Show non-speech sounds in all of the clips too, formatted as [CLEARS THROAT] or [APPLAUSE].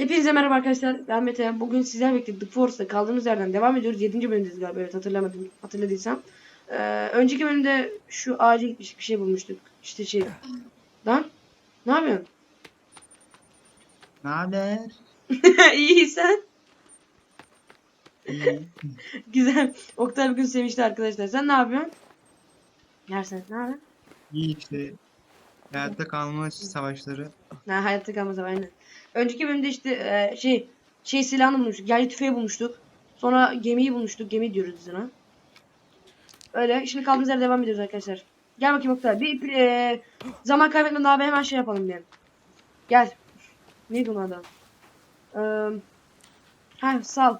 Hepinize merhaba arkadaşlar. Ben Mete. Bugün sizlerle birlikte The Force'da kaldığımız yerden devam ediyoruz. 7. bölümdeyiz galiba. Evet hatırlamadım. Hatırladıysam. Ee, önceki bölümde şu ağaca gitmiştik. Bir şey bulmuştuk. İşte şey. Lan. Ne yapıyorsun? Ne haber? [LAUGHS] İyi sen. [LAUGHS] Güzel. Oktay bugün sevmişti arkadaşlar. Sen ne yapıyorsun? Gel sen. Ne yapıyorsun? İyi işte. Hayatta kalma savaşları. Ha, hayatta kalmaz ama aynen. Önceki bölümde işte e, şey şey silahını bulmuştuk. Yerli tüfeği bulmuştuk. Sonra gemiyi bulmuştuk. Gemi diyoruz biz ona. Öyle. Şimdi kaldığımız yerde devam ediyoruz arkadaşlar. Gel bakayım Oktay. Bir e, zaman kaybetmeden abi hemen şey yapalım diyelim. Gel. Neydi onun adı? Ee, ha sal.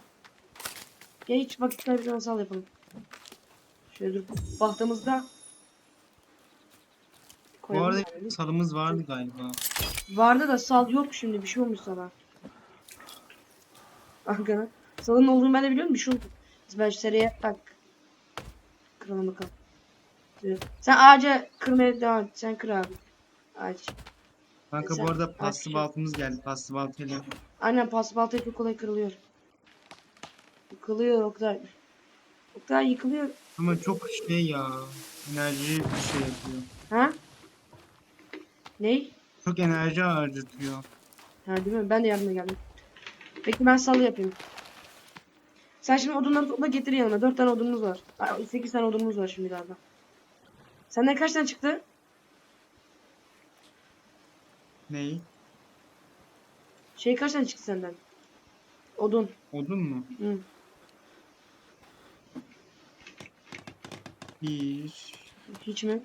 Gel hiç vakit kaybetmeden sal yapalım. Şöyle dur. Baktığımızda Bu arada yani. salımız vardı galiba. Vardı da sal yok şimdi bir şey olmuş sana. Arkana. Salın olduğunu ben de biliyorum bir şey oldu. Biz ben şu seriye tak. Kıralım bakalım. Sen ağaca kırmaya devam et. Sen kır abi. Ağaç. Kanka Sen- bu arada paslı Aşkım. baltımız geldi. Paslı baltayla. Aynen pas balta çok kolay kırılıyor. Yıkılıyor Oktay. Oktay yıkılıyor. Ama çok şey ya. Enerji bir şey yapıyor. Ha? Ney? Çok enerji harcatıyor. Ha değil mi? Ben de yardıma geldim. Peki ben salı yapayım. Sen şimdi odunları topla getir yanıma. 4 tane odunumuz var. 8 tane odunumuz var şimdi galiba. Senden kaç tane çıktı? Ney? Şey kaç tane çıktı senden? Odun. Odun mu? Hı. Bir. Hiç mi?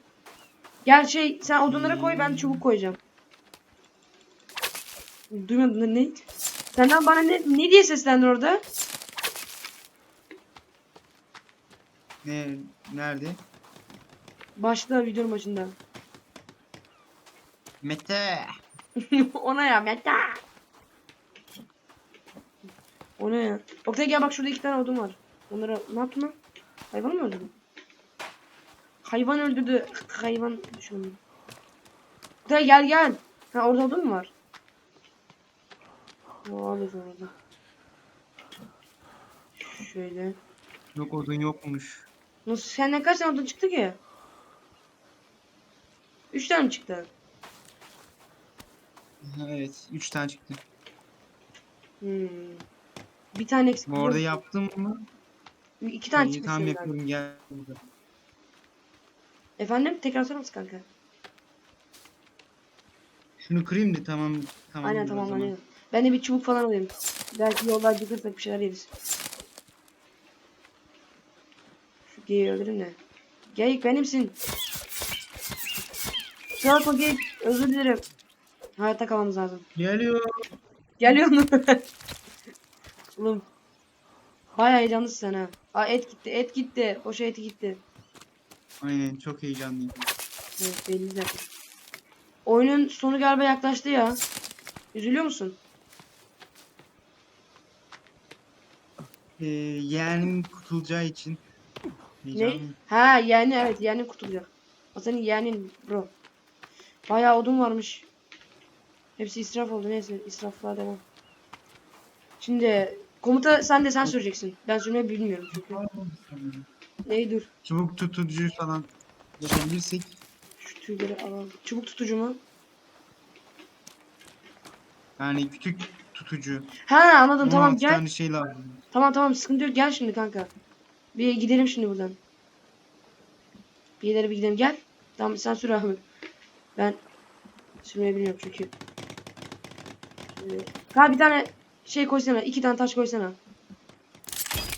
Gel şey sen odunlara koy ben çubuk koyacağım. Duymadın mı ne? Senden bana ne, ne diye seslendin orada? Ne? Nerede? Başta videonun başında. Mete. [LAUGHS] Ona ya Meta. O ne ya? Oktay gel bak şurada iki tane odun var. Onlara ne yaptın lan? Hayvanı mı öldürdün? Hayvan öldürdü. Hayvan düşürdü. Oktay gel gel. Ha orada odun mu var? Alıyorsun orada. Şöyle. Yok odun yokmuş. Nasıl senden kaç tane odun çıktı ki? Üç tane mi çıktı. Evet. Üç tane çıktı. Hmm. Bir tane eksik. Bu arada yaptım mı? İki tane çıktı şimdiden. yapıyorum gel. burada. Efendim tekrar sorar mısın kanka? Şunu kırayım da tamam. Tamam. Aynen tamam zaman. Ben de bir çubuk falan alayım. Belki yolda acıkırsak bir şeyler yeriz. Şu geyiği öldürün de. Geyik benimsin. Çarpma geyik. Özür dilerim. Hayatta kalmamız lazım. Geliyor. Geliyor mu? [LAUGHS] Oğlum. Baya heyecanlısın sen ha. Aa et gitti et gitti. Boşa eti gitti. Aynen çok heyecanlıyım. Evet belli zaten. Oyunun sonu galiba yaklaştı ya. Üzülüyor musun? Ee, yeğenim kurtulacağı için Ne? Ha yani evet yani kurtulacak. O senin yeğenin bro. Bayağı odun varmış. Hepsi israf oldu neyse israflığa devam. Şimdi komuta sen de sen süreceksin. Ben sürmeyi bilmiyorum çünkü. Neyi dur. Çubuk tutucu falan yapabilirsek Şu tüyleri alalım. Çubuk tutucu mu? yani küçük tutucu. Ha anladım tamam 16 gel. tane şey lazım. Tamam tamam sıkıntı yok gel şimdi kanka. Bir gidelim şimdi buradan. Bir ileri bir gidelim gel. Tamam sen sür abi. Ben sürmeyi bilmiyorum çünkü. Şöyle. Ha bir tane şey koysana. iki tane taş koysana.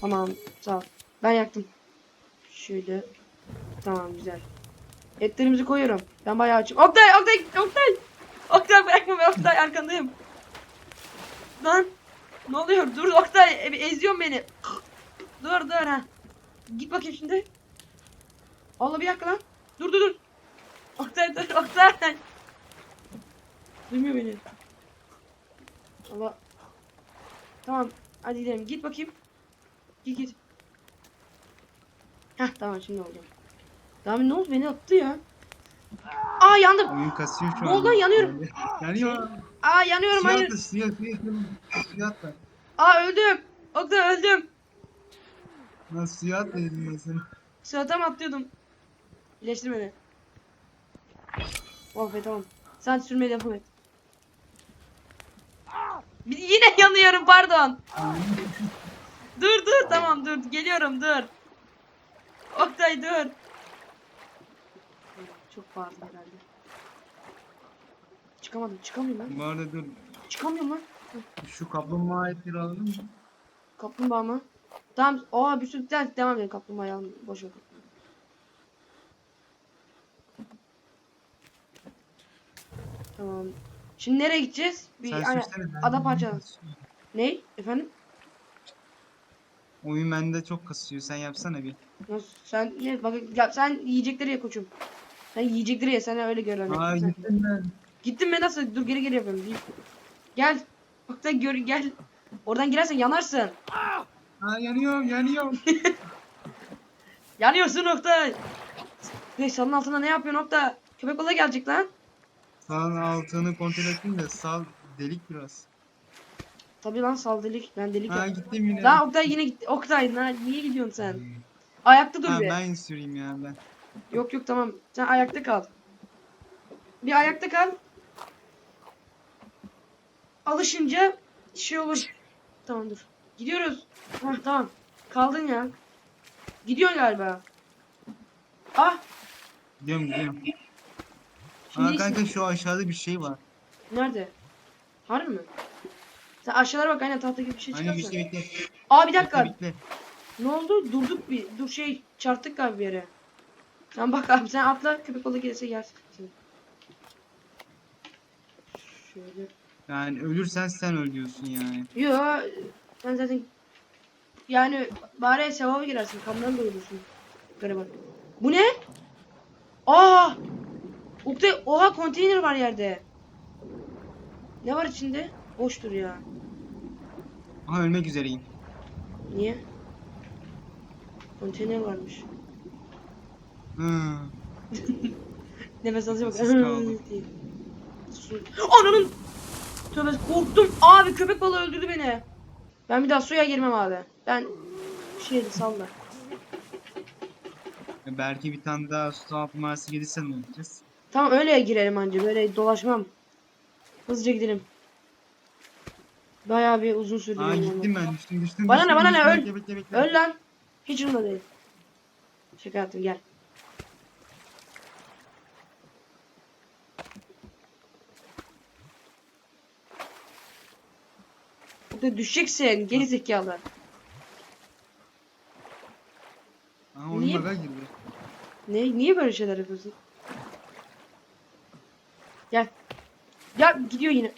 Tamam sağ ol. Ben yaktım. Şöyle. Tamam güzel. Etlerimizi koyuyorum. Ben bayağı açım. Oktay Oktay Oktay. Oktay bırakma ben Oktay arkandayım. Lan. Ne oluyor? Dur Oktay. e- Eziyorsun beni. Dur dur ha. Git bakayım şimdi. Allah bir dakika lan. Dur dur dur. Oktay dur Oktay. Duymuyor beni. Allah. Tamam. Hadi gidelim. Git bakayım. Git git. Heh tamam şimdi oldu. Tamam ne oldu beni attı ya. Aa yandım. Oyun kasıyor şu Ne an. oldu lan? Yanıyorum. [LAUGHS] Yanıyor. Aa yanıyorum Suya hayır. suya suya. Suya atla. Aa öldüm. Oktay öldüm. Lan suya atla dedim ben sana. Sıradan atlıyordum. İyileştir beni. Oh be tamam. Sen sürmeye devam et. Bir- Yine yanıyorum pardon. Dur dur tamam dur geliyorum dur. Oktay dur. Çok bağırdı herhalde. Çıkamadım çıkamıyorum lan. Arada dur. Çıkamıyorum lan. Şu kaplumbağa etleri alalım mı? Kaplumbağa mı? Tamam. Oha bir sürü devam, devam edelim kaplumbağayı alın. Boş ver. Tamam. Şimdi nereye gideceğiz? Bir Sen aynen, sürsene. ben- ada parçalı. Ne? Efendim? Oyun bende çok kasıyor. Sen yapsana bir. Nasıl? Sen ne? Bak ya, sen yiyecekleri ye koçum. Sen yiyecekleri ye. Sen öyle gör hani. Aa gittim ben. Gittin mi nasıl? Dur geri geri yapıyorum. Bir- Gel. Bak da gör gel. Oradan girersen yanarsın. Aa yanıyorum yanıyorum. [LAUGHS] Yanıyorsun Oktay. Ne salın altında ne yapıyorsun Oktay? Köpek balığı gelecek lan. Sağın altını kontrol ettim de sağ delik biraz. Tabii lan sal delik. Ben delik Ha yaptım. gittim yine. Daha Oktay yine gitti. Oktay lan niye gidiyorsun sen? Ayakta dur Ha, bir. ben süreyim ya ben. Yok yok tamam. Sen ayakta kal. Bir ayakta kal. Alışınca şey olur. Tamam dur. Gidiyoruz. Hah tamam. Kaldın ya. Gidiyorsun galiba. Ah. Gidiyorum gidiyorum. Aa kanka şu aşağıda bir şey var. Nerede? Harbi mi? Sen aşağılara bak aynen tahta gibi bir şey Aynen çıkarsa. bekle bekle. Aa bir dakika. Bekle bekle. Ne oldu? Durduk bir. Dur şey çarptık galiba bir yere. Sen bak abi sen atla köpek balığı gelirse gelsin. Şöyle. Yani ölürsen sen öl diyorsun yani. Yo sen zaten yani bari sevaba girersin. Kamdan da ölürsün. Gariban. Bu ne? Aa! Oktay oha konteyner var yerde. Ne var içinde? Boştur ya. Aha ölmek üzereyim. Niye? Konteyner varmış. Hı. [LAUGHS] Nefes. Su. [LAUGHS] Ananın! Tövbe korktum. Abi köpek balığı öldürdü beni. Ben bir daha suya girmem abi. Ben şeydi salla. Belki bir tane daha su tapınması gelirse ne yapacağız? Tamam öyle girelim anca. Böyle dolaşmam. Hızlıca gidelim. Bayağı bir uzun sürdü. Aa gittim ben düştüm düştüm. Bana ne, düştüm, bana ne, düştüm. öl. Bekle bekle bekle. Öl lan. Hiç umurumda değil. Şaka yaptım gel. Burada düşeceksin geri zekalı. Aa oyun Niye- bug'a girdi. Ne niye böyle şeyler yapıyorsun? Gel. Ya gidiyor yine.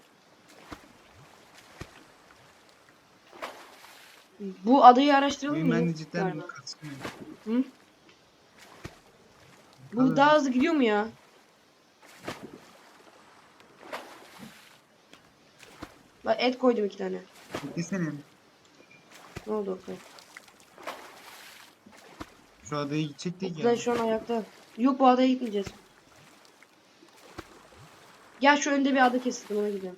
Bu adayı araştıralım Oyun mı? bende cidden Galiba. bir kasmıyor. Hı? Bu Bakalım. daha hızlı gidiyor mu ya? Bak et koydum iki tane. Beklesene. Ne oldu Oktay? Şu adaya gidecektik ya. Oktay şu an ayakta. Yok bu adaya gitmeyeceğiz. Gel şu önde bir ada kesildim ona gidelim.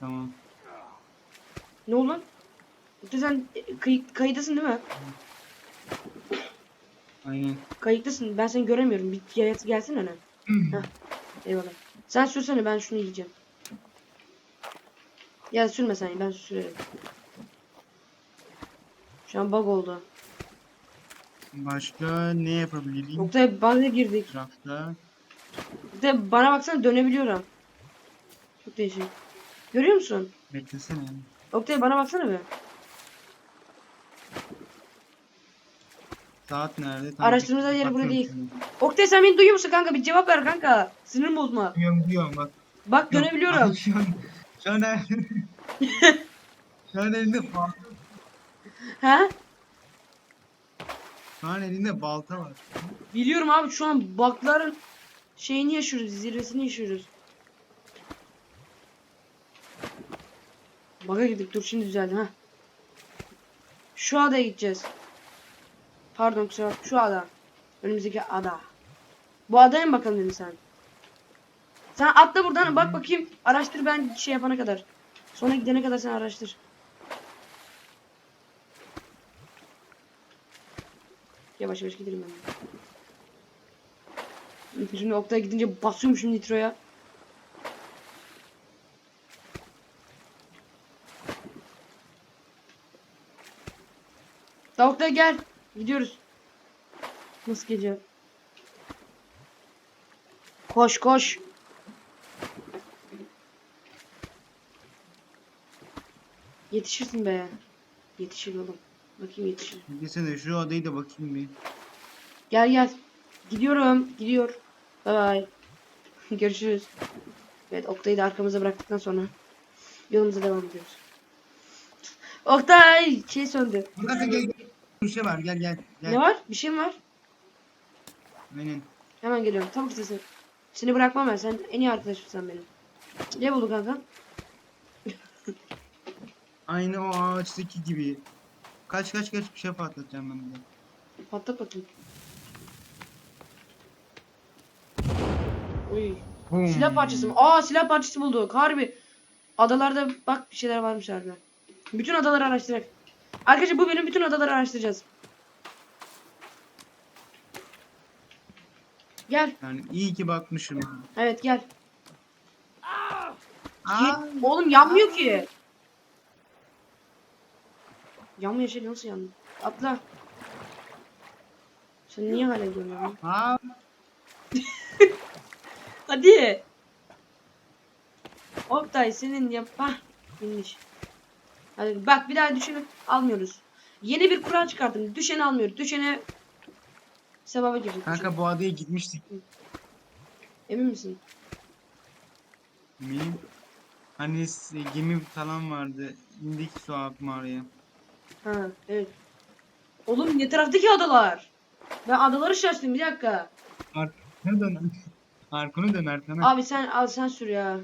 Tamam. Ne oldu lan? Oktay sen e, kayı kayıdasın değil mi? Aynen. Kayıktasın. Ben seni göremiyorum. Bir gel gelsin öne. Heh. [CLEARS THROAT] Eyvallah. Sen sürsene ben şunu yiyeceğim. Ya sürme sen ben sürerim. Şu an bug oldu. Başka ne yapabilirim? Oktay bug'a girdik. Rafta. Bir de bana baksana dönebiliyorum. Çok değişik. Görüyor musun? Beklesene. Oktay bana baksana bir. Saat nerede? Araştırmacılar yeri burada değil. şimdi. Oktay sen beni duyuyor musun kanka? Bir cevap ver kanka. Sinirim bozma. Duyuyorum duyuyorum bak. Bak dönebiliyorum. [LAUGHS] Şu an, şu an, el- şu an elinde balta, He? şu an elinde balta var. Biliyorum abi şu an bug'ların şeyini yaşıyoruz, zirvesini yaşıyoruz. Bug'a girdik dur şimdi düzeldi ha. Şu adaya gideceğiz. Pardon kusura şu ada. Önümüzdeki ada. Bu adaya mı bakalım dedin sen? Sen atla buradan bak bakayım. Araştır ben şey yapana kadar. Sonra gidene kadar sen araştır. Yavaş yavaş gidelim ben. Şimdi Oktay gidince basıyormuşum nitroya. Oktay gel. Gidiyoruz. Nasıl geliyor? Koş koş. Yetişirsin be. Yetişir oğlum. Bakayım yetişir. Gelsene şu adayı da bakayım bir. Gel gel. Gidiyorum. Gidiyor. Bye bye. [LAUGHS] Görüşürüz. Evet Oktay'ı da arkamıza bıraktıktan sonra yolumuza devam ediyoruz. Oktay şey söndü. Hakan gel gel. Bir şey var gel gel. gel. Ne var? Bir şey mi var? Aynen. Hemen geliyorum. Tam sesi. Seni bırakmam ben. Sen en iyi arkadaşımsın benim. Ne buldu kanka? [LAUGHS] Aynı o ağaçtaki gibi. Kaç kaç kaç bir şey patlatacağım ben bir de. Patlat bakayım. Uy. Bum. Silah parçası mı? Aa silah parçası bulduk. Harbi. Adalarda bak bir şeyler varmış harbi. Bütün adaları araştırak. Arkadaşlar bu bölüm bütün adaları araştıracağız. Gel. Yani iyi ki bakmışım. Evet gel. Aa, Oğlum yanmıyor ki. Yanmıyor şey nasıl yandı? Atla. Sen niye hala görmüyorsun? aa, [LAUGHS] Hadi. Oktay senin yap. Hah. İnmiş. Hadi bak bir daha düşeni almıyoruz. Yeni bir kural çıkarttım. Düşeni almıyoruz. Düşene sevaba girecek. kanka bu adaya gitmiştik. Emin misin? Benim hani gemi falan vardı. İndik su akma oraya. Ha evet. Oğlum ne taraftaki adalar? Ben adaları şaştım bir dakika. Arkana dön. [LAUGHS] Arkanı dön arkana. Abi sen al sen sür ya.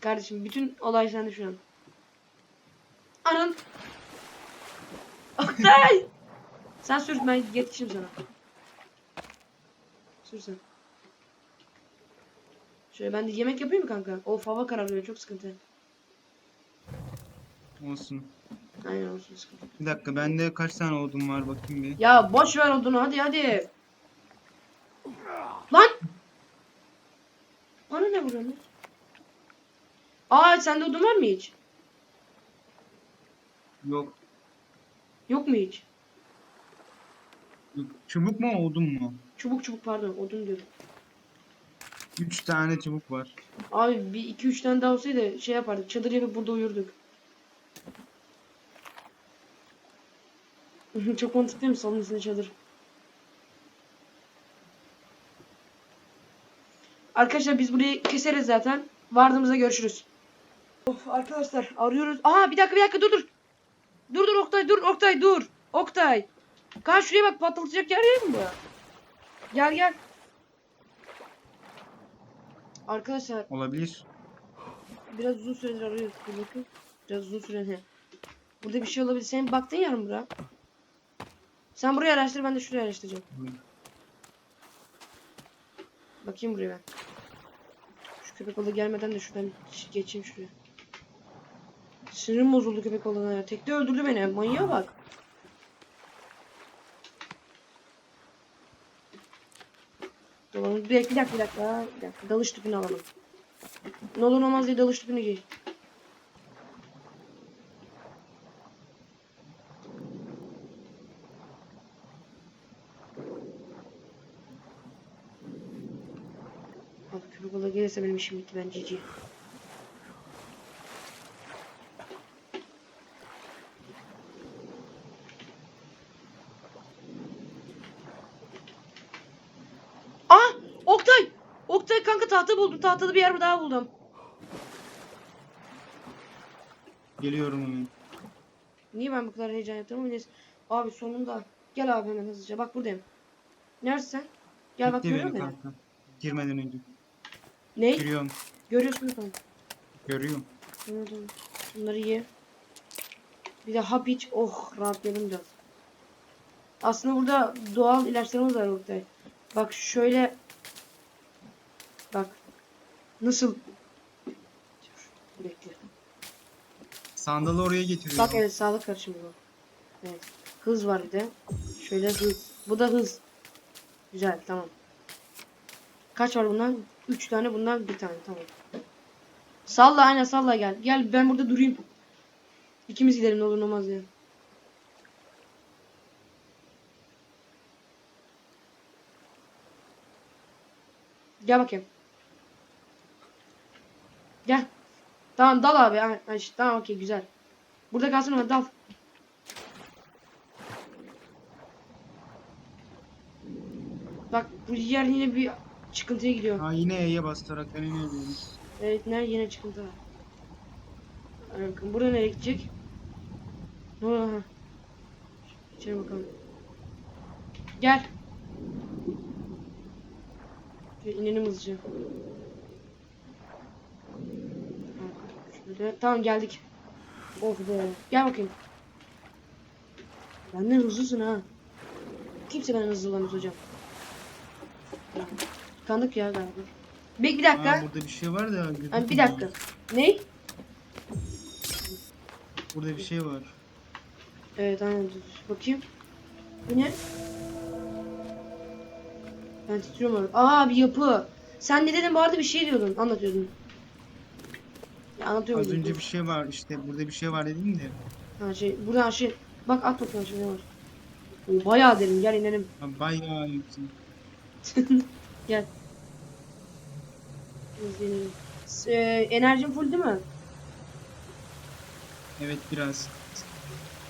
Kardeşim bütün olay sende şu an. Anan. [LAUGHS] Oktay. sen sür ben yetişirim sana. Sür sen. Şöyle ben de yemek yapayım mı kanka? Of hava kararıyor çok sıkıntı. Olsun. Aynen olsun sıkıntı. Bir dakika bende kaç tane odun var bakayım bir. Ya boş ver odunu hadi hadi. Lan! Bana ne vuruyorsun? Aa sende odun var mı hiç? Yok. Yok mu hiç? Çubuk mu odun mu? Çubuk çubuk pardon odun diyorum. 3 tane çubuk var. Abi bir iki üç tane daha olsaydı şey yapardık çadır yapıp burada uyurduk. Çok mantıklı değil mi salon üstünde çadır? Arkadaşlar biz burayı keseriz zaten. Vardığımızda görüşürüz. Of arkadaşlar arıyoruz. Aa bir dakika bir dakika dur dur. Dur dur Oktay dur Oktay dur. Oktay. Kan şuraya bak patlatacak yer değil mi bu? Gel gel. Arkadaşlar Olabilir. Biraz uzun süredir arıyoruz. Bakayım. Biraz uzun süre he. Burada bir şey olabilir. Sen baktın ya mı bura? Sen burayı araştır ben de şurayı araştıracağım. Bakayım buraya ben. Şu köpek balığı gelmeden de şuradan geçeyim şuraya. Sinirim bozuldu köpek balığına ya. Tekte öldürdü beni. Manyağa bak. Dolanın. Bir dakika, bir dakika, bir dakika. Dalış tüpünü alalım. Ne olur olmaz diye dalış tüpünü giy. Abi gelirse benim işim bitti ben cici. Ah! Oktay! Oktay kanka tahta buldum. Tahtada bir yer daha buldum. Geliyorum hemen. Niye ben bu kadar heyecan yaptım neyse. Abi sonunda. Gel abi hemen hızlıca. Bak buradayım. Neredesin sen? Gel bak Bitti görüyor benim musun beni? Girmeden önce. Ne? Giriyorum. Görüyorsun kanka? Görüyorum. Anladım. Bunları ye. Bir de hap iç. Oh rahatladım biraz. Aslında burada doğal ilaçlarımız var Oktay. Bak şöyle Nasıl? Dur, Bekle. Sandalı oraya getiriyor. Bak evet sağlık karışımı bu. Evet. Hız var bir de. Şöyle hız. Bu da hız. Güzel tamam. Kaç var bundan? 3 tane bundan bir tane tamam. Salla aynen salla gel. Gel ben burada durayım. İkimiz gidelim ne olur ne olmaz diye. Gel bakayım. Gel. Tamam dal abi. Tamam okey güzel. Burada kalsın ama dal. Bak bu yer yine bir çıkıntıya gidiyor. Ha yine E'ye basarak ben yine ediyorum. Evet ne yine çıkıntı var. Bakalım burada nereye gidecek? Ne oluyor ha? İçeri bakalım. Gel. Şöyle inelim hızlıca. Şöyle. Tamam geldik. Oh be. Gel bakayım. Benden hızlısın ha. Kimse benden hızlı olamaz hocam. Kandık ya galiba. Bir, bir dakika. Aa, burada bir şey var da. Abi bir dakika. Ne? Burada bir şey var. Evet dur. Bakayım. Bu ne? Ben titriyorum orada. Aa bir yapı. Sen ne dedin bu arada bir şey diyordun. Anlatıyordun. Ya anlatıyorum. Az önce bir şey var işte burada bir şey var dedim de. Ha şey buradan şey. Bak at bakalım şimdi ne var. Bayağı derin gel inelim. Ha, bayağı yüksek. [LAUGHS] Gel. S- Ee, enerjin full değil mi? Evet biraz.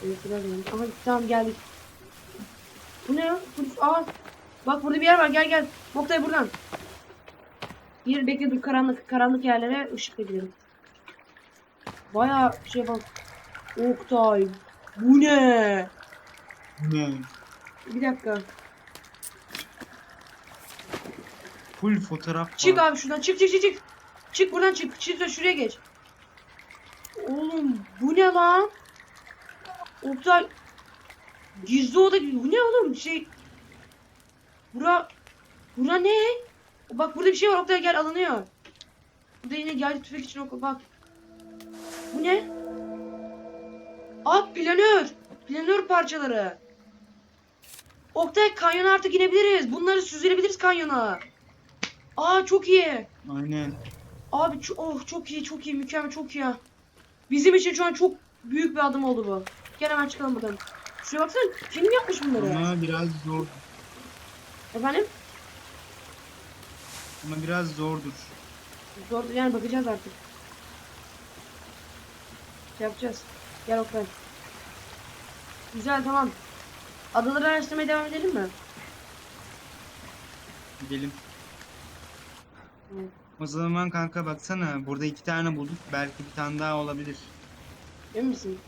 Evet biraz yani. Aha tamam geldik. Bu ne ya? Bu- Aa. Bak burada bir yer var. Gel gel. Oktay buradan. Bir bekle dur karanlık karanlık yerlere ışıkla gidelim. Bayağı şey bak. Oktay. Bu ne? Ne? Bir dakika. Full fotoğraf var. Çık abi şuradan. Çık çık çık çık. Çık buradan çık. Çık şuraya geç. Oğlum bu ne lan? Oktay. Gizli oda gibi. Bu ne oğlum? Şey. Bura. Bura ne? Bak burada bir şey var. Oktay gel alınıyor. Burada yine geldi tüfek için oku. Bak. Bu ne? Aa planör. Planör parçaları. Oktay kanyona artık inebiliriz. Bunları süzülebiliriz kanyona. Aa çok iyi. Aynen. Abi oh çok iyi çok iyi mükemmel çok iyi. Bizim için şu an çok büyük bir adım oldu bu. Gel hemen çıkalım buradan. Şuraya baksana kim yapmış bunları? Ama biraz zor. Efendim? Ama biraz zordur. Zor yani bakacağız artık. Yapacağız. Gel Oktay. Güzel tamam. Adaları araştırmaya devam edelim mi? Gidelim. Evet. O zaman kanka baksana burada iki tane bulduk. Belki bir tane daha olabilir. Emin misin?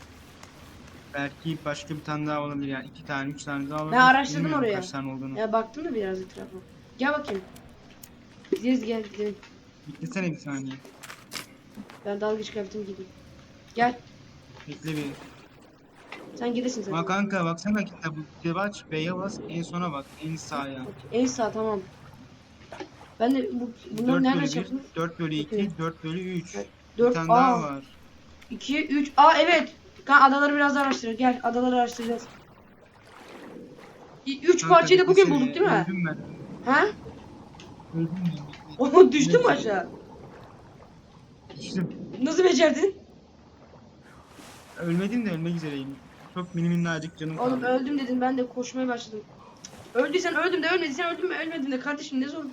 Belki başka bir tane daha olabilir yani iki tane üç tane daha olabilir. araştırdım Bilmiyorum oraya. Kaç tane olduğunu. Ya baktım da biraz etrafa. Gel bakayım. Gideriz gel gidelim. Beklesene bir saniye. Ben dalgıç kıyafetimi giyeyim. Gel. Bekle bir. Sen gidesin sen. Ama kanka baksana kitabı. Kitabı aç B'ye bas en sona bak en sağa. En sağ tamam. Ben de bu, bunları 4 nereden bölü şey 1, yaptım? 4 bölü 2, Okey. 4 bölü 3. Evet, Bir 4 tane daha A, var. 2, 3. Aa evet. Kan adaları biraz daha araştır. Gel adaları araştıracağız. 3 Kanka, parçayı da bugün bulduk değil mi? Öldüm ben. Ha? Öldüm ben. [LAUGHS] bekle. O düştü mü aşağı? Düştüm. Nasıl becerdin? Ölmedim de ölmek üzereyim. Çok mini minnacık canım Oğlum kaldı. öldüm dedin ben de koşmaya başladım. Öldüysen öldüm de ölmediysen öldüm mü ölmedim de kardeşim ne zor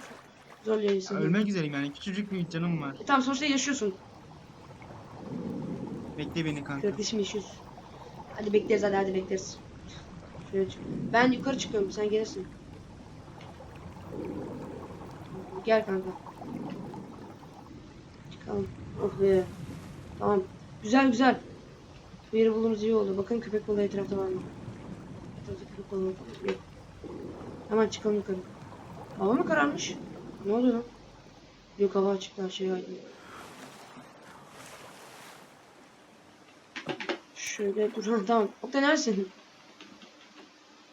zor Ya, yayınsın. Ölmek üzereyim yani küçücük bir canım var. E, tamam sonuçta yaşıyorsun. Bekle beni kanka. Kardeşim yaşıyorsun. Hadi bekleriz hadi hadi bekleriz. Şöyle çık. Ben yukarı çıkıyorum sen gelirsin. Gel kanka. Çıkalım. Oh be. Tamam. Güzel güzel. Bir yeri bulduğumuz iyi oldu. Bakın köpek balığı etrafta var mı? Etrafta köpek balığı yok. Hemen çıkalım yukarı. Hava mı kararmış? Ne oluyor lan? Yok hava açık her şey aydın. Şöyle dur tamam. Oktay neredesin?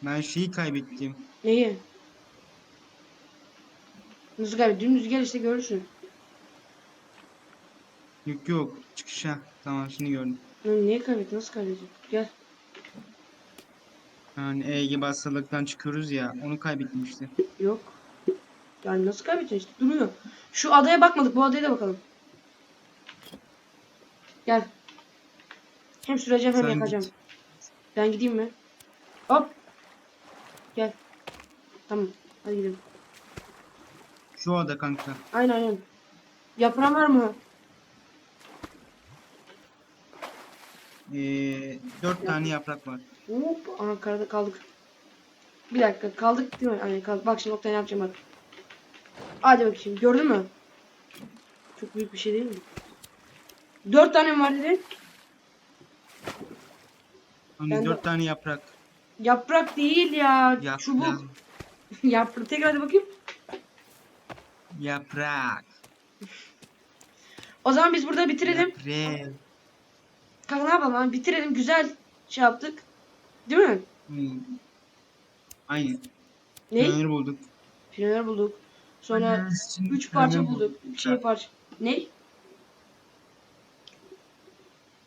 Ben şeyi kaybettim. Neyi? Nasıl kaybettin? Dümdüz gel işte görürsün. Yok yok. Çıkışa. Tamam şimdi gördüm. Lan niye kaybettin? Nasıl kaybedecek? Gel. Yani E gibi hastalıktan çıkıyoruz ya. Onu kaybettim işte. Yok. Yani nasıl kaybedeceksin işte duruyor. Şu adaya bakmadık. Bu adaya da bakalım. Gel. Hem süreceğim hem Sen yakacağım. git. Ben gideyim mi? Hop. Gel. Tamam. Hadi gidelim. Şu ada kanka. Aynen aynen. Yaprağın var mı? Ee, dört tane yaprak var. Hop. Aha karada kaldık. Bir dakika kaldık değil mi? Aynen kaldık. Bak şimdi Oktay ne yapacağım bak. Hadi bakayım. Gördün mü? Çok büyük bir şey değil mi? Dört tane var dedin? Hani Ben de- dört tane yaprak. Yaprak değil ya. Yaprak. Çubuk. [LAUGHS] Yaprak. Tekrar hadi bakayım. Yaprak. O zaman biz burada bitirelim. Yaprak. Kanka ne yapalım abi? Bitirelim. Güzel şey yaptık. Değil mi? Hmm. Aynen. Ne? Kömür bulduk. Planör bulduk. Sonra üç parça bulduk. Bir şey parça. Ne?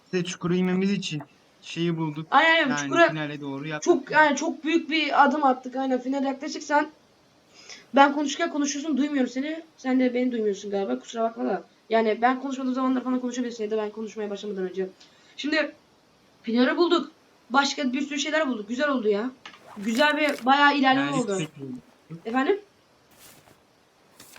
İşte çukuru inmemiz için şeyi bulduk. Aynen aynen. Yani Çukura finale doğru yaptık. çok yani çok büyük bir adım attık. Aynen final yaklaşık sen ben konuşurken konuşuyorsun duymuyorum seni. Sen de beni duymuyorsun galiba. Kusura bakma da. Yani ben konuşmadığım zamanlar falan konuşabilirsin ya da ben konuşmaya başlamadan önce. Şimdi planörü bulduk. Başka bir sürü şeyler bulduk. Güzel oldu ya. Güzel ve bayağı ilerleme Yaylı oldu. Efendim?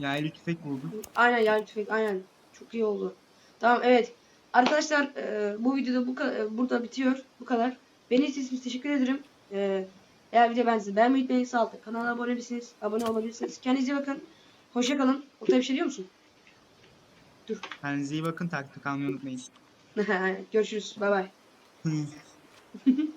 Yaylı tüfek bulduk. Aynen yani tüfek aynen. Çok iyi oldu. Tamam evet. Arkadaşlar e, bu videoda bu e, burada bitiyor. Bu kadar. Beni izlediğiniz teşekkür ederim. E, eğer video beğendiyseniz beğenmeyi unutmayın. Sağ. Kanala abone değilseniz abone olabilirsiniz. Kendinize bakın. Hoşça kalın. Oktay bir şey diyor musun? Kendinize iyi bakın taktik almayı unutmayın. [LAUGHS] Görüşürüz. Bay bay. [LAUGHS]